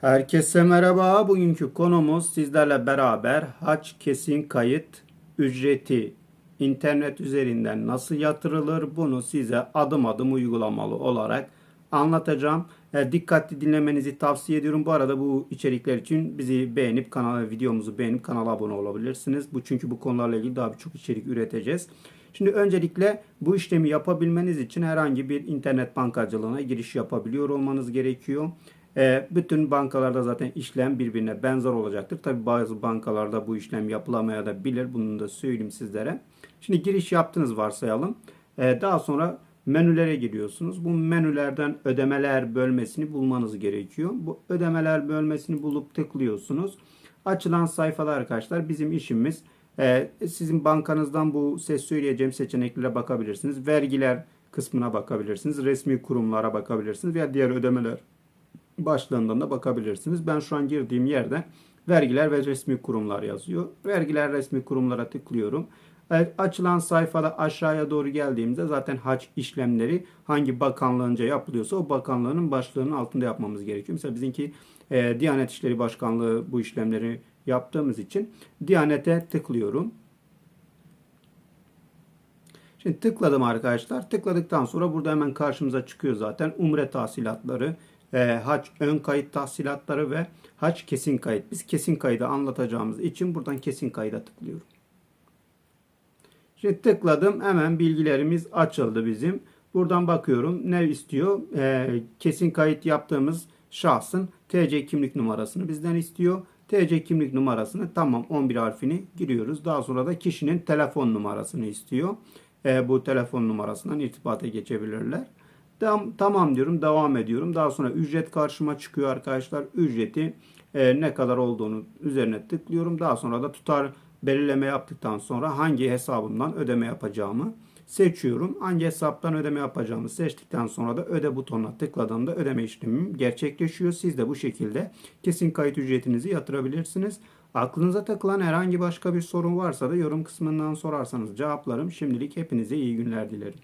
Herkese merhaba. Bugünkü konumuz sizlerle beraber haç kesin kayıt ücreti internet üzerinden nasıl yatırılır bunu size adım adım uygulamalı olarak anlatacağım. E, dikkatli dinlemenizi tavsiye ediyorum. Bu arada bu içerikler için bizi beğenip kanala videomuzu beğenip kanala abone olabilirsiniz. Bu çünkü bu konularla ilgili daha birçok içerik üreteceğiz. Şimdi öncelikle bu işlemi yapabilmeniz için herhangi bir internet bankacılığına giriş yapabiliyor olmanız gerekiyor. E, bütün bankalarda zaten işlem birbirine benzer olacaktır. Tabi bazı bankalarda bu işlem yapılamaya da bilir. Bunu da söyleyeyim sizlere. Şimdi giriş yaptınız varsayalım. E, daha sonra menülere giriyorsunuz. Bu menülerden ödemeler bölmesini bulmanız gerekiyor. Bu ödemeler bölmesini bulup tıklıyorsunuz. Açılan sayfada arkadaşlar bizim işimiz e, sizin bankanızdan bu ses söyleyeceğim seçeneklere bakabilirsiniz. Vergiler kısmına bakabilirsiniz. Resmi kurumlara bakabilirsiniz veya diğer ödemeler başlığından da bakabilirsiniz. Ben şu an girdiğim yerde vergiler ve resmi kurumlar yazıyor. Vergiler resmi kurumlara tıklıyorum. Evet, açılan sayfada aşağıya doğru geldiğimizde zaten haç işlemleri hangi bakanlığınca yapılıyorsa o bakanlığının başlığının altında yapmamız gerekiyor. Mesela bizimki e, Diyanet İşleri Başkanlığı bu işlemleri yaptığımız için Diyanet'e tıklıyorum. Şimdi tıkladım arkadaşlar. Tıkladıktan sonra burada hemen karşımıza çıkıyor zaten umre tahsilatları, e, haç ön kayıt tahsilatları ve haç kesin kayıt. Biz kesin kaydı anlatacağımız için buradan kesin kayda tıklıyorum. Şimdi tıkladım hemen bilgilerimiz açıldı bizim. Buradan bakıyorum ne istiyor? E, kesin kayıt yaptığımız şahsın TC kimlik numarasını bizden istiyor. TC kimlik numarasını tamam 11 harfini giriyoruz. Daha sonra da kişinin telefon numarasını istiyor. E, bu telefon numarasından irtibata geçebilirler. Tam, tamam diyorum devam ediyorum. Daha sonra ücret karşıma çıkıyor arkadaşlar. Ücreti e, ne kadar olduğunu üzerine tıklıyorum. Daha sonra da tutar belirleme yaptıktan sonra hangi hesabımdan ödeme yapacağımı seçiyorum. Hangi hesaptan ödeme yapacağımı seçtikten sonra da öde butonuna tıkladığımda ödeme işlemim gerçekleşiyor. Siz de bu şekilde kesin kayıt ücretinizi yatırabilirsiniz. Aklınıza takılan herhangi başka bir sorun varsa da yorum kısmından sorarsanız cevaplarım. Şimdilik hepinize iyi günler dilerim.